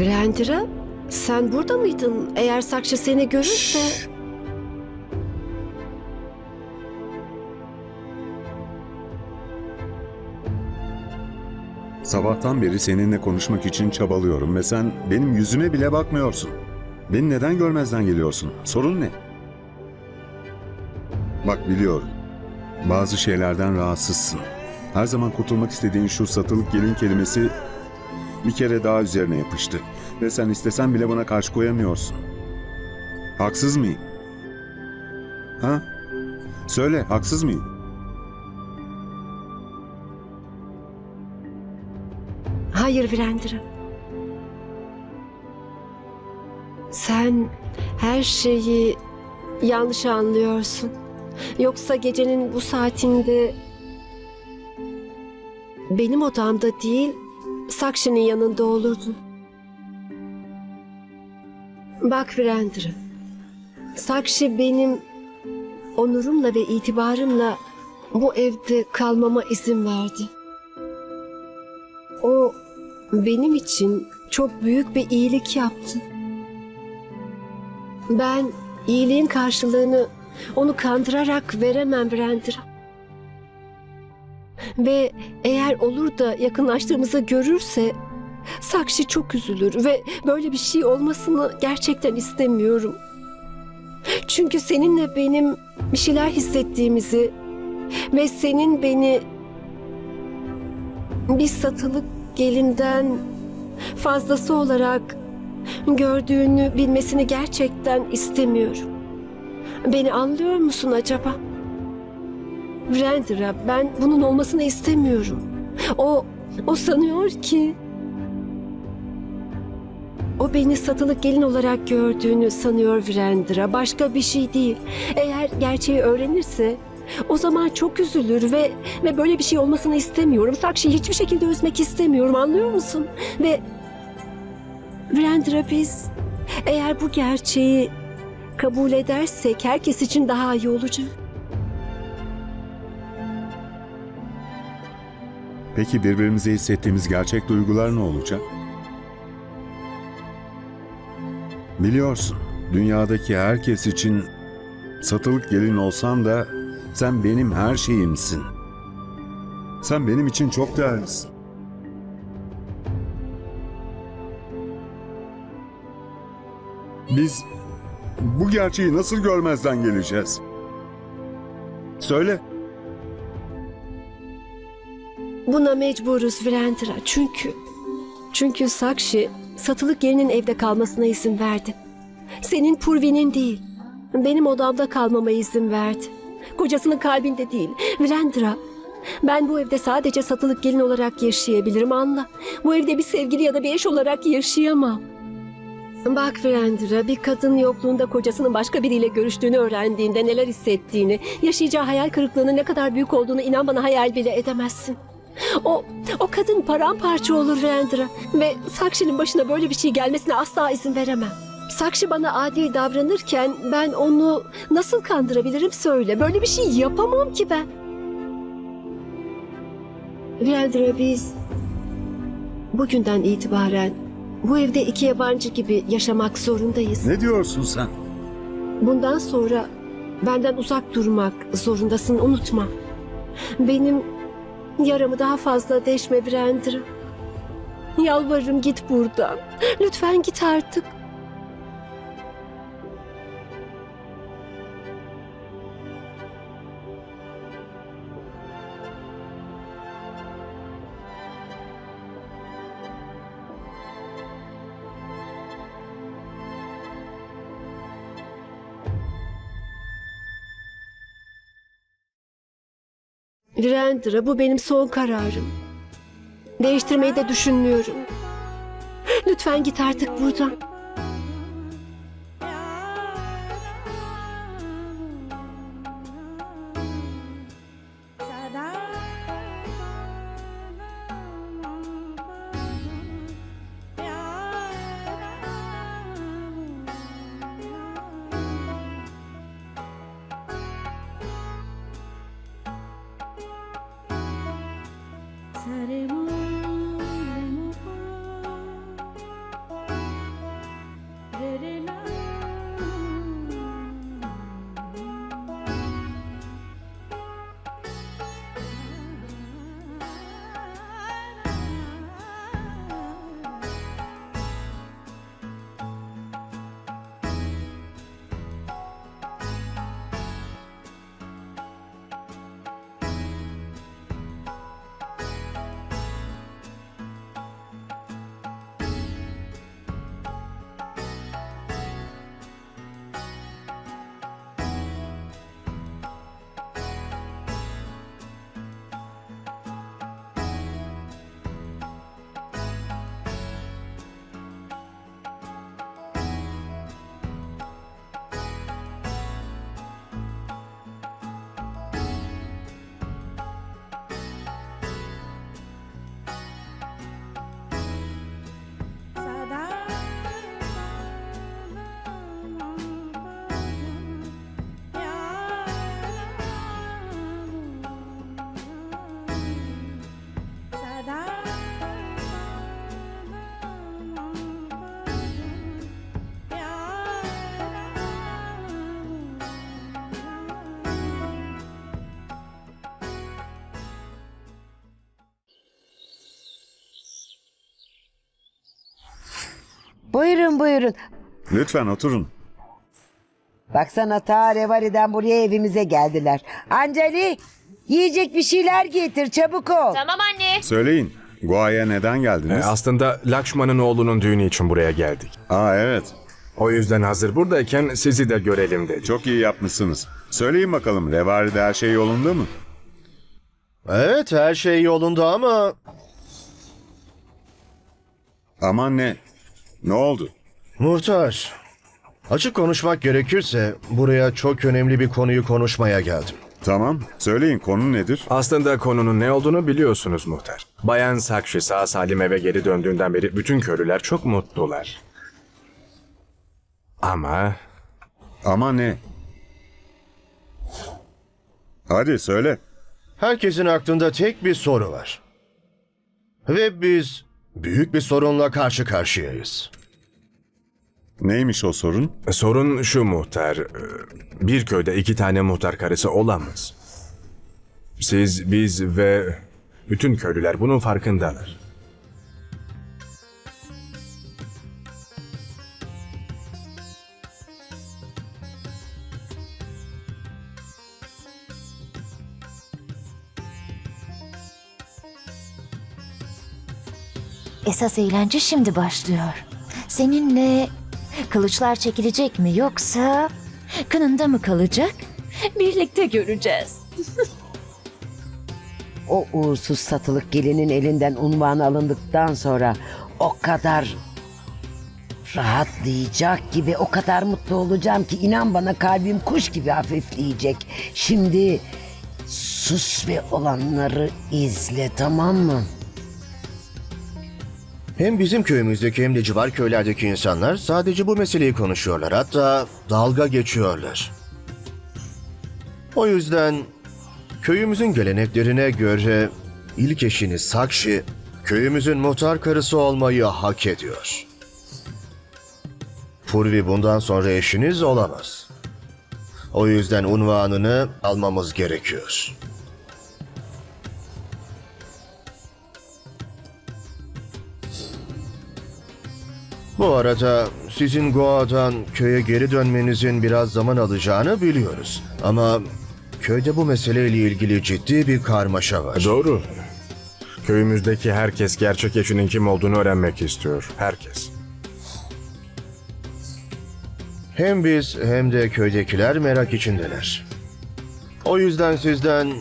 Virendra, sen burada mıydın? Eğer Sakşı seni görürse... Şşş! Sabahtan beri seninle konuşmak için çabalıyorum ve sen benim yüzüme bile bakmıyorsun. Beni neden görmezden geliyorsun? Sorun ne? Bak biliyorum. Bazı şeylerden rahatsızsın. Her zaman kurtulmak istediğin şu satılık gelin kelimesi bir kere daha üzerine yapıştı. Ve sen istesen bile buna karşı koyamıyorsun. Haksız mıyım? Ha? Söyle, haksız mıyım? Hayır Virendra. Sen her şeyi yanlış anlıyorsun. Yoksa gecenin bu saatinde benim odamda değil, Sakşi'nin yanında olurdun. Bak Virendra, Sakşi benim onurumla ve itibarımla bu evde kalmama izin verdi. O benim için çok büyük bir iyilik yaptı. Ben iyiliğin karşılığını onu kandırarak veremem Brandra. Ve eğer olur da yakınlaştığımızı görürse Sakşi çok üzülür ve böyle bir şey olmasını gerçekten istemiyorum. Çünkü seninle benim bir şeyler hissettiğimizi ve senin beni bir satılık gelinden fazlası olarak gördüğünü bilmesini gerçekten istemiyorum. Beni anlıyor musun acaba? Brandra, ben bunun olmasını istemiyorum. O, o sanıyor ki... O beni satılık gelin olarak gördüğünü sanıyor Virendra. Başka bir şey değil. Eğer gerçeği öğrenirse o zaman çok üzülür ve ve böyle bir şey olmasını istemiyorum. Sakşi'yi hiçbir şekilde üzmek istemiyorum. Anlıyor musun? Ve Virendra biz eğer bu gerçeği kabul edersek herkes için daha iyi olacak. Peki birbirimize hissettiğimiz gerçek duygular ne olacak? Biliyorsun, dünyadaki herkes için satılık gelin olsan da sen benim her şeyimsin. Sen benim için çok değerlisin. Biz bu gerçeği nasıl görmezden geleceğiz? Söyle. Buna mecburuz Virendra çünkü çünkü Sakshi satılık gelinin evde kalmasına izin verdi. Senin Purvi'nin değil. Benim odamda kalmama izin verdi. Kocasının kalbinde değil. Virendra ben bu evde sadece satılık gelin olarak yaşayabilirim anla. Bu evde bir sevgili ya da bir eş olarak yaşayamam. Bak Virendra, bir kadın yokluğunda kocasının başka biriyle görüştüğünü öğrendiğinde neler hissettiğini, yaşayacağı hayal kırıklığının ne kadar büyük olduğunu inan bana hayal bile edemezsin. O, o kadın paramparça olur Virendra ve Sakşi'nin başına böyle bir şey gelmesine asla izin veremem. Sakşi bana adil davranırken ben onu nasıl kandırabilirim söyle. Böyle bir şey yapamam ki ben. Virendra biz bugünden itibaren bu evde iki yabancı gibi yaşamak zorundayız. Ne diyorsun sen? Bundan sonra benden uzak durmak zorundasın unutma. Benim yaramı daha fazla deşme Brandra. Yalvarırım git buradan. Lütfen git artık. Virendra bu benim son kararım. Değiştirmeyi de düşünmüyorum. Lütfen git artık buradan. Buyurun buyurun. Lütfen oturun. Baksana ta Revari'den buraya evimize geldiler. Ancali yiyecek bir şeyler getir çabuk ol. Tamam anne. Söyleyin. Goa'ya neden E, geldiniz? aslında Lakşman'ın oğlunun düğünü için buraya geldik. Aa evet. O yüzden hazır buradayken sizi de görelim dedik. Çok iyi yapmışsınız. Söyleyin bakalım Revari'de her şey yolunda mı? Evet her şey yolunda ama Aman ne? Ne oldu? muhtar. Açık konuşmak gerekirse buraya çok önemli bir konuyu konuşmaya geldim. Tamam. Söyleyin konu nedir? Aslında konunun ne olduğunu biliyorsunuz muhtar. Bayan Sakşi sağ salim eve geri döndüğünden beri bütün köylüler çok mutlular. Ama Ama ne? Hadi söyle. Herkesin aklında tek bir soru var. Ve biz büyük bir sorunla karşı karşıyayız. Neymiş o sorun? sorun şu muhtar. e, Bir köyde iki tane muhtar karısı olamaz. Siz, biz ve bütün köylüler bunun farkındalar. Esas eğlence şimdi başlıyor. Seninle kılıçlar çekilecek mi yoksa kınında mı kalacak? Birlikte göreceğiz. O uğursuz satılık gelinin elinden unvan alındıktan sonra o kadar rahatlayacak gibi o kadar mutlu olacağım ki inan bana kalbim kuş gibi hafifleyecek. Şimdi sus ve olanları izle tamam mı? Hem bizim köyümüzdeki hem de civar köylerdeki insanlar sadece bu meseleyi konuşuyorlar. Hatta dalga geçiyorlar. O yüzden köyümüzün geleneklerine göre ilk eşiniz Sakşi köyümüzün muhtar karısı olmayı hak ediyor. Purvi bundan sonra eşiniz olamaz. O yüzden unvanını almamız gerekiyor. Bu arada sizin Goa'dan köye geri dönmenizin biraz zaman alacağını biliyoruz. Ama köyde bu meseleyle ilgili ciddi bir karmaşa var. Doğru. Köyümüzdeki herkes gerçek eşinin kim olduğunu öğrenmek istiyor. Herkes. Hem biz hem de köydekiler merak içindeler. O yüzden sizden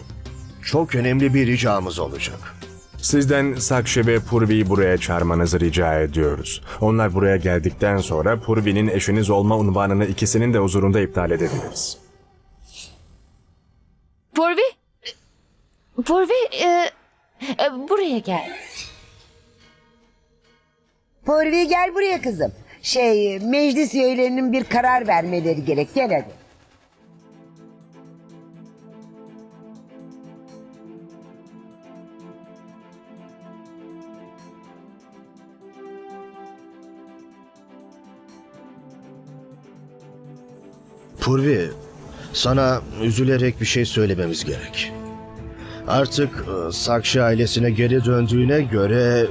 çok önemli bir ricamız olacak. Sizden Sakşi ve Purvi'yi buraya çağırmanızı rica ediyoruz. Onlar buraya geldikten sonra Purvi'nin eşiniz olma unvanını ikisinin de huzurunda iptal edebiliriz. Purvi. Purvi e, e, buraya gel. Porvi gel buraya kızım. Şey meclis üyelerinin bir karar vermeleri gerek. Gel hadi. Purvi, sana üzülerek bir şey söylememiz gerek. Artık e, Sakşi ailesine geri döndüğüne göre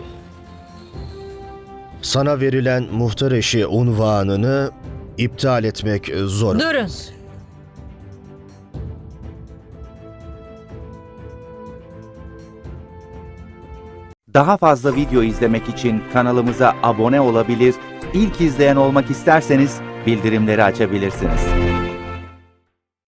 sana verilen muhtar eşi unvanını iptal etmek zor. Durun. Daha fazla video izlemek için kanalımıza abone olabilir, ilk izleyen olmak isterseniz bildirimleri açabilirsiniz.